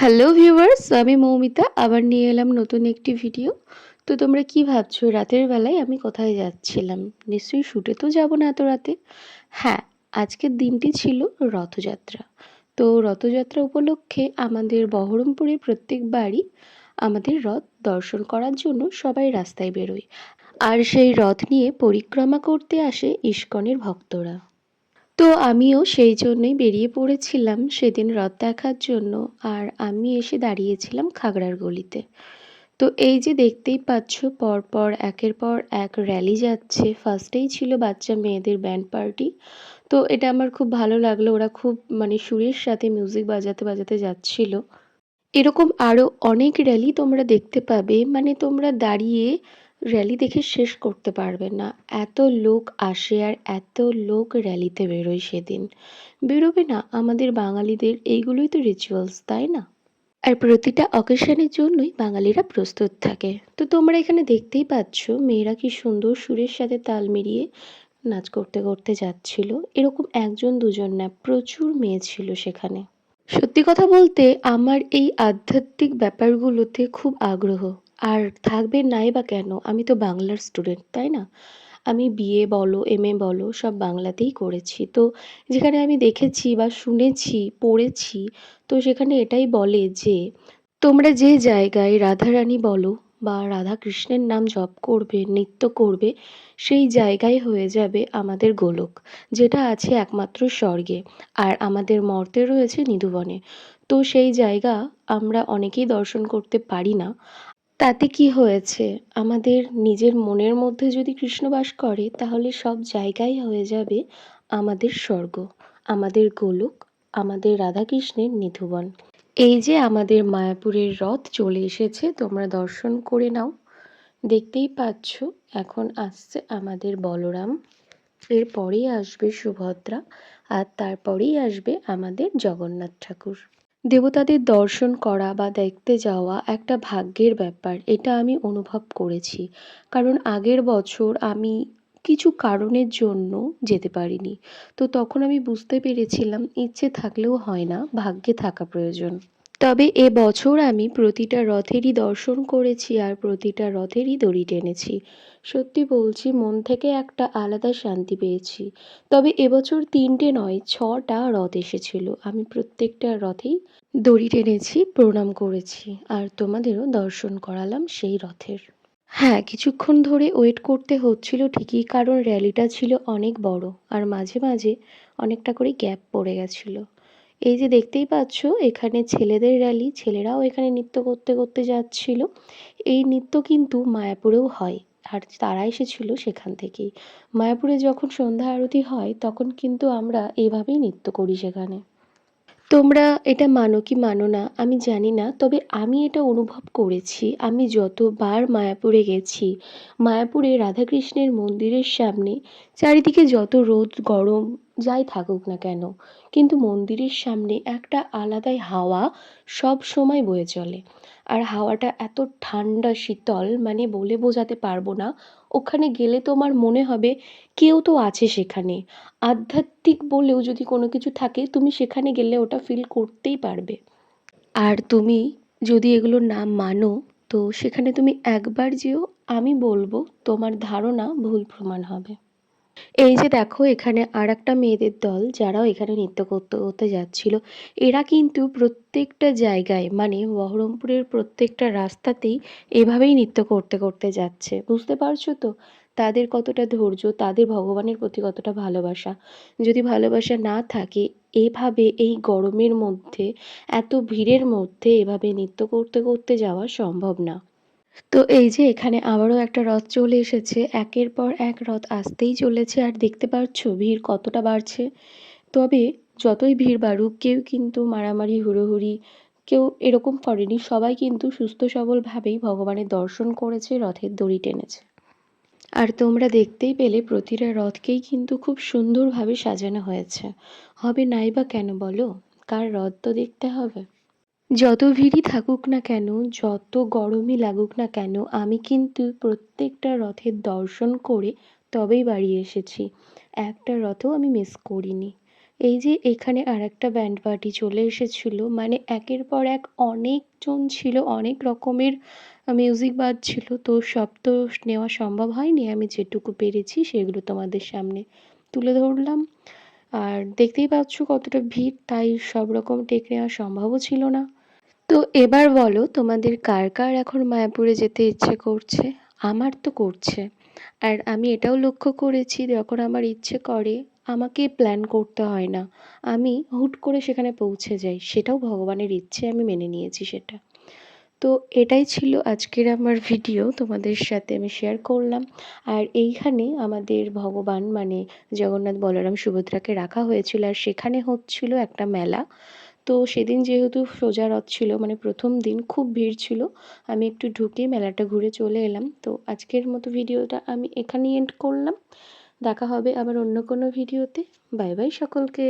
Hello viewers আমি মৌমিতা, আবার নিয়ে এলাম নতুন একটি ভিডিও তো তোমরা কি ভাবছ, রাতের বেলায় আমি কোথায় যাচ্ছিলাম? নিশ্চয়ই শুটে তো যাব না এত রাতে। হ্যাঁ আজকের দিনটি ছিল রথযাত্রা। তো রথযাত্রা উপলক্ষে আমাদের বহরমপুরে প্রত্যেক বাড়ি আমাদের রথ দর্শন করার জন্য সবাই রাস্তায় বেরোয়। আর সেই রথ নিয়ে পরিক্রমা করতে আসে ইস্কনের ভক্তরা। তো আমিও সেই জন্যই বেরিয়ে পড়েছিলাম সেদিন রথ দেখার জন্য, আর আমি এসে দাঁড়িয়েছিলাম খাগড়ার গলিতে। তো এই যে দেখতেই পাচ্ছ, পরপর একের পর এক র্যালি যাচ্ছে। ফার্স্টেই ছিল বাচ্চা মেয়েদের ব্যান্ড পার্টি তো এটা আমার খুব ভালো লাগল, ওরা খুব মানে সুরের সাথে মিউজিক বাজাতে বাজাতে যাচ্ছিল। এরকম আরও অনেক র্যালি তোমরা দেখতে পাবে। মানে তোমরা দাঁড়িয়ে র্যালি দেখে শেষ করতে পারবে না। এত লোক আসে আর এত লোক র্যালিতে বেরোয় সেদিন। বেরোবে না, আমাদের বাঙালিদের, এইগুলোই তো রিচুয়ালস তাই না? আর প্রতিটা অকেশনের জন্যই বাঙালিরা প্রস্তুত থাকে। তো তোমরা এখানে দেখতেই পাচ্ছ, মেয়েরা কি সুন্দর সুরের সাথে তাল মিলিয়ে নাচ করতে করতে যাচ্ছিল। এরকম একজন দুজন না, প্রচুর মেয়ে ছিল সেখানে। সত্যি কথা বলতে, আমার এই আধ্যাত্মিক ব্যাপারগুলোতে খুব আগ্রহ। আর থাকবে নাই বা কেন? আমি তো বাংলার স্টুডেন্ট তাই না? আমি বিএ বলো এম এ বলো, সব বাংলাতেই করেছি। তো যেখানে আমি দেখেছি বা শুনেছি, পড়েছি, তো সেখানে এটাই বলে যে, তোমরা যে জায়গায় রাধারানী বলো বা রাধা কৃষ্ণের নাম জপ করবে, নৃত্য করবে, সেই জায়গায় হয়ে যাবে আমাদের গোলক, যেটা আছে একমাত্র স্বর্গে। আর আমাদের মর্তে রয়েছে নিধুবনে। তো সেই জায়গা আমরা অনেকেই দর্শন করতে পারি না। তাতে কি হয়েছে? আমাদের নিজের মনের মধ্যে যদি কৃষ্ণ বাস করে, তাহলে সব জায়গায় হয়ে যাবে আমাদের স্বর্গ, আমাদের গোলক, আমাদের রাধাকৃষ্ণের নিধুবন। এই যে আমাদের মায়াপুরের রথ চলে এসেছে, তোমরা দর্শন করে নাও। দেখতেই পাচ্ছ, এখন আসছে আমাদের বলরাম। এরপরেই আসবে সুভদ্রা, আর তারপরেই আসবে আমাদের জগন্নাথ ঠাকুর। দেবতাদের দর্শন করা বা দেখতে যাওয়া একটা ভাগ্যের ব্যাপার, এটা আমি অনুভব করেছি। কারণ আগের বছর আমি কিছু কারণের জন্য যেতে পারিনি। তো তখন আমি বুঝতে পেরেছিলাম, ইচ্ছে থাকলেও হয় না, ভাগ্যে থাকা প্রয়োজন। তবে এ বছর আমি প্রতিটা রথেরই দর্শন করেছি আর প্রতিটা রথেরই দড়ি টেনেছি। সত্যি বলছি, মন থেকে একটা আলাদা শান্তি পেয়েছি। তবে এবছর তিনটে নয়, ছটা রথ এসেছিল। আমি প্রত্যেকটা রথেই দড়ি টেনেছি, প্রণাম করেছি আর তোমাদেরও দর্শন করালাম সেই রথের। হ্যাঁ কিছুক্ষণ ধরে ওয়েট করতে হচ্ছিল ঠিকই, কারণ র্যালিটা ছিল অনেক বড় আর মাঝে মাঝে অনেকটা করে গ্যাপ পড়ে গেছিল। এই যে দেখতেই পাচ্ছ, এখানে ছেলেদের র্যালি ছেলেরাও এখানে নৃত্য করতে করতে যাচ্ছিল। এই নৃত্য কিন্তু মায়াপুরেও হয়, আর তারা এসেছিল সেখান থেকেই। মায়াপুরে যখন সন্ধ্যা আরতি হয়, তখন কিন্তু আমরা এভাবেই নৃত্য করি সেখানে। তোমরা এটা মানো কি মানো না, আমি জানি না, তবে আমি এটা অনুভব করেছি। আমি যতবার মায়াপুরে গেছি, মায়াপুরে রাধাকৃষ্ণের মন্দিরের সামনে, চারিদিকে যত রোদ, গরম, যাই থাকুক না কেন, কিন্তু মন্দিরের সামনে একটা আলাদাই হাওয়া সব সময় বয়ে চলে। আর হাওয়াটা এত ঠান্ডা, শীতল মানে বলে বোঝাতে পারব না। ওখানে গেলে তোমার মনে হবে কেউ তো আছে সেখানে। আধ্যাত্মিক বলেও যদি কোনো কিছু থাকে, তুমি সেখানে গেলে ওটা ফিল করতেই পারবে। আর তুমি যদি এগুলো না মানো, তো সেখানে তুমি একবার যেও, আমি বলব, তোমার ধারণা ভুল প্রমাণ হবে। এই যে দেখো, এখানে আর একটা মেয়েদের দল যারাও এখানে নৃত্য করতে করতে যাচ্ছিল। এরা কিন্তু প্রত্যেকটা জায়গায় মানে বহরমপুরের প্রত্যেকটা রাস্তাতেই এভাবেই নৃত্য করতে করতে যাচ্ছে। বুঝতে পারছ তো? তাদের কতটা ধৈর্য, তাদের ভগবানের প্রতি কতটা ভালোবাসা। যদি ভালোবাসা না থাকে, এভাবে এই গরমের মধ্যে, এত ভিড়ের মধ্যে এভাবে নৃত্য করতে করতে যাওয়া সম্ভব না। তো এই যে এখানে আবারও একটা রথ চলে এসেছে। একের পর এক রথ আসতেই চলেছে আর দেখতে পাচ্ছ ভিড় কতটা বাড়ছে। তবে যতই ভিড় বাড়ুক, কেউ কিন্তু মারামারি, হুড়োহুড়ি, কেউ এরকম করেনি। সবাই কিন্তু সুস্থ, সবলভাবেই ভগবানের দর্শন করেছে, রথের দড়ি টেনেছে। আর তোমরা দেখতেই পেলে প্রতিটা রথকেই কিন্তু খুব সুন্দরভাবে সাজানো হয়েছে। হবে নাই বা কেন বলো? কার রথ তো দেখতে হবে। যত ভিড়ই থাকুক না কেন, যত গরমই লাগুক না কেন, আমি কিন্তু প্রত্যেকটা রথের দর্শন করে তবেই বাড়ি এসেছি। একটা রথও আমি মিস করিনি। এই যে এখানে আর একটা ব্যান্ড পার্টি চলে এসেছিল মানে একের পর এক অনেকজন ছিল, অনেক রকমের মিউজিক বাজছিল তো সব তো নেওয়া সম্ভব হয়নি, আমি যেটুকু পেরেছি সেগুলো তোমাদের সামনে তুলে ধরলাম। আর দেখতেই পাচ্ছ কতটা ভিড়, তাই সব রকম টেক নেওয়া সম্ভবও ছিল না। তো এবার বলো, তোমাদের কার কার এখন মায়াপুরে যেতে ইচ্ছে করছে? আমার তো করছে। আর আমি এটাও লক্ষ্য করেছি, যখন আমার ইচ্ছে করে, আমাকে প্ল্যান করতে হয় না। আমি হুট করে সেখানে পৌঁছে যাই, সেটাও ভগবানের ইচ্ছে, আমি মেনে নিয়েছি সেটা। তো এটাই ছিল আজকের আমার ভিডিও, তোমাদের সাথে আমি শেয়ার করলাম। আর এইখানে আমাদের ভগবান মানে জগন্নাথ বলরাম সুভদ্রাকে রাখা হয়েছিল, আর সেখানে হচ্ছিল একটা মেলা। তো সেদিন যেহেতু সোজা রথ ছিল মানে প্রথম দিন খুব ভিড় ছিল, আমি একটু ঢুকে মেলাটা ঘুরে চলে এলাম। তো আজকের মতো ভিডিওটা আমি এখানেই এন্ড করলাম। দেখা হবে আবার অন্য কোনো ভিডিওতে। বাই বাই সকলকে।